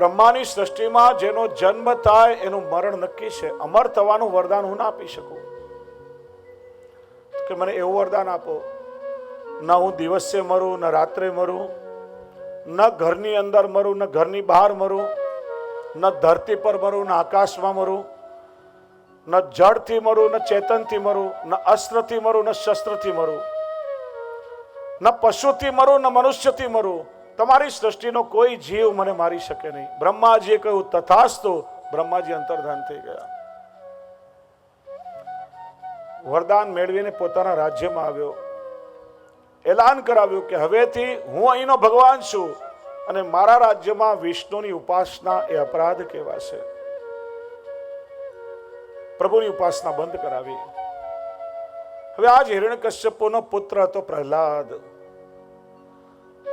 બ્રહ્માની સૃષ્ટિમાં જેનો જન્મ થાય એનું મરણ નક્કી છે અમર થવાનું વરદાન હું ના આપી શકું કે મને એવું વરદાન આપો ન હું દિવસે મરું ન રાત્રે મરું ન ઘરની અંદર મરું ન ઘરની બહાર મરું ન ધરતી પર મરું ન આકાશમાં મરું ન જળથી મરું ન ચેતનથી મરું ન અસ્ત્રથી મરું ન શસ્ત્રથી મરું ન પશુથી મરું ન મનુષ્યથી મરું તમારી સૃષ્ટિનો કોઈ જીવ મને મારી શકે નહીં. બ્રહ્માજીએ કહ્યું, તથાસ્તુ. બ્રહ્માજી અંતર્ધાન થઈ ગયા. વરદાન મેળવીને પોતાના રાજ્યમાં આવ્યો. એલાન કરાવ્યું કે, હવેથી હું અહીંનો ભગવાન છું અને મારા રાજ્યમાં વિષ્ણુની ઉપાસના એ અપરાધ કહેવાશે. પ્રભુની ઉપાસના બંધ કરાવી. હવે આજ હિરણ્યકશ્યપુનો પુત્ર હતો પ્રહલાદ.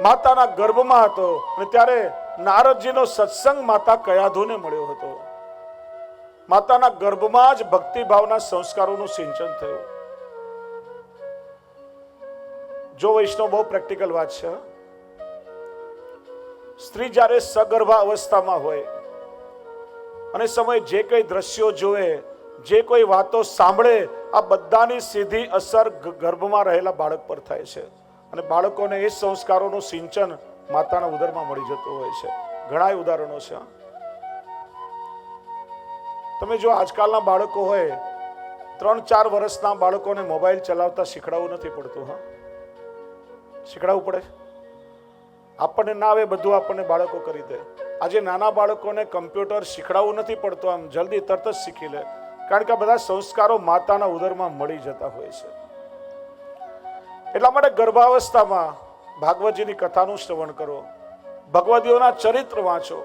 માતાના ગર્ભમાં હતો અને ત્યારે નારદજીનો સત્સંગ માતા કયાધુને મળ્યો હતો. માતાના ગર્ભમાં જ ભક્તિભાવના સંસ્કારોનું સિંચન થયું. જો વૈષ્ણવ બહુ પ્રેક્ટિકલ વાત છે. સ્ત્રી જ્યારે સગર્ભા અવસ્થામાં હોય અને સમય જે કઈ દ્રશ્યો જોવે જે કોઈ વાતો સાંભળે, આ બધાની સીધી અસર ગર્ભમાં રહેલા બાળક પર થાય છે. અને બાળકોને એ સંસ્કારોનું સિંચન માતાના ઉદરમાં મળી જતું હોય છે. ઘણા ઉદાહરણો છે. તમે જો આજકાલના બાળકો હોય ત્રણ ચાર વર્ષના બાળકોને મોબાઈલ ચલાવતા શીખડાવવું નથી પડતું, હા? શીખડાવવું પડે? આપણને ના આવે, બધું આપણને બાળકો કરી દે. આજે નાના બાળકોને કમ્પ્યુટર શીખડાવવું નથી પડતું, આમ જલ્દી તરત જ શીખી લે. કારણ કે બધા સંસ્કારો માતાના ઉદરમાં મળી જતા હોય છે. એટલા માટે ગર્ભાવસ્થામાં ભાગવતજીની કથાનું શ્રવણ કરો. ભગવદીઓના ચરિત્ર વાંચો.